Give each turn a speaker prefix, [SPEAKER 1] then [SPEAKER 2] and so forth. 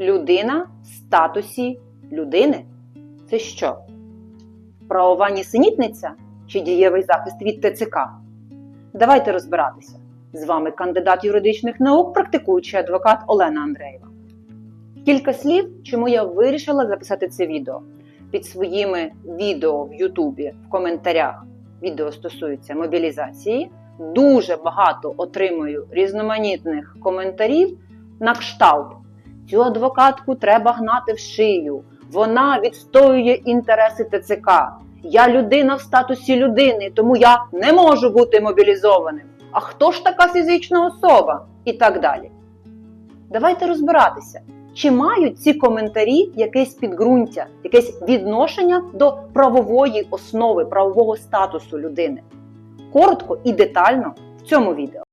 [SPEAKER 1] Людина в статусі людини? Це що? Правова нісенітниця чи дієвий захист від ТЦК? Давайте розбиратися. З вами кандидат юридичних наук, практикуючий адвокат Олена Андреєва. Кілька слів, чому я вирішила записати це відео. Під своїми відео в Ютубі в коментарях відео стосується мобілізації. Дуже багато отримую різноманітних коментарів на кшталт. Цю адвокатку треба гнати в шию. Вона відстоює інтереси ТЦК. Я людина в статусі людини, тому я не можу бути мобілізованим. А хто ж така фізична особа? І так далі. Давайте розбиратися, чи мають ці коментарі якесь підґрунтя, якесь відношення до правової основи, правового статусу людини. Коротко і детально в цьому відео.